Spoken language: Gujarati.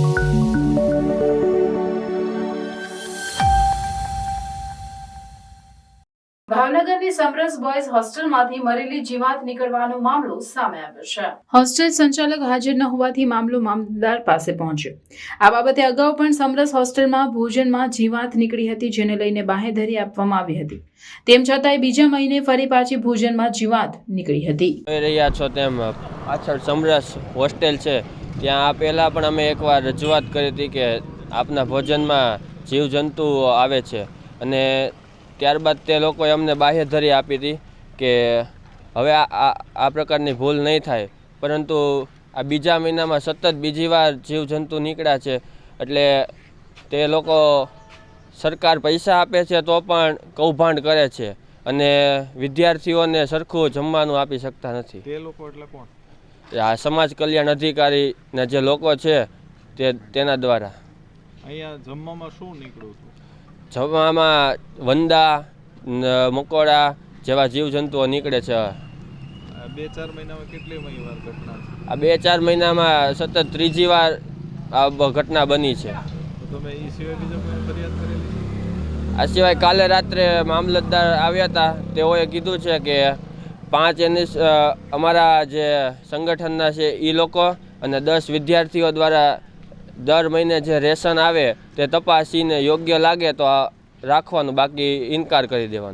પહોંચ્યો. આ બાબતે અગાઉ પણ સમરસ હોસ્ટેલમાં ભોજનમાં જીવાત નીકળી હતી, જેને લઈને બાહેધરી આપવામાં આવી હતી. તેમ છતાંય બીજા મહિને ફરી પાછી ભોજનમાં જીવાત નીકળી હતી. રહ્યા છો તેમ પાછળ સમરસ હોસ્ટેલ છે. ત્યાં આ પહેલાં પણ અમે એકવાર રજૂઆત કરી હતી કે આપના ભોજનમાં જીવજંતુ આવે છે. અને ત્યારબાદ તે લોકોએ અમને બાહ્યધરી આપી હતી કે હવે આ આ આ પ્રકારની ભૂલ નહીં થાય. પરંતુ આ બીજા મહિનામાં સતત બીજી વાર જીવજંતુ નીકળ્યા છે. એટલે તે લોકો સરકાર પૈસા આપે છે તો પણ કૌભાંડ કરે છે. અને વિદ્યાર્થીઓને સરખું જમવાનું આપી શકતા નથી. તે લોકો એટલે કોણ? આ સમાજ કલ્યાણ અધિકારીના જે લોકો છે તે તેના દ્વારા. અહીંયા જમવામાં શું નીકળ્યું હતું? જમવામાં વંદા મકોડા જેવા જીવજંતુઓ નીકળે છે. આ બે ચાર મહિનામાં કેટલી વાર ઘટના આ બે ચાર મહિનામાં સતત ત્રીજી વાર આ ઘટના બની છે? આ સિવાય કાલે રાત્રે મામલતદાર આવ્યા હતા તેઓએ કીધું છે કે પાંચ એની અમારા જે સંગઠનના છે એ લોકો અને દસ વિદ્યાર્થીઓ દ્વારા દર મહિને જે રેશન આવે તે તપાસીને યોગ્ય લાગે તો રાખવાનું, બાકી ઇનકાર કરી દેવાનો.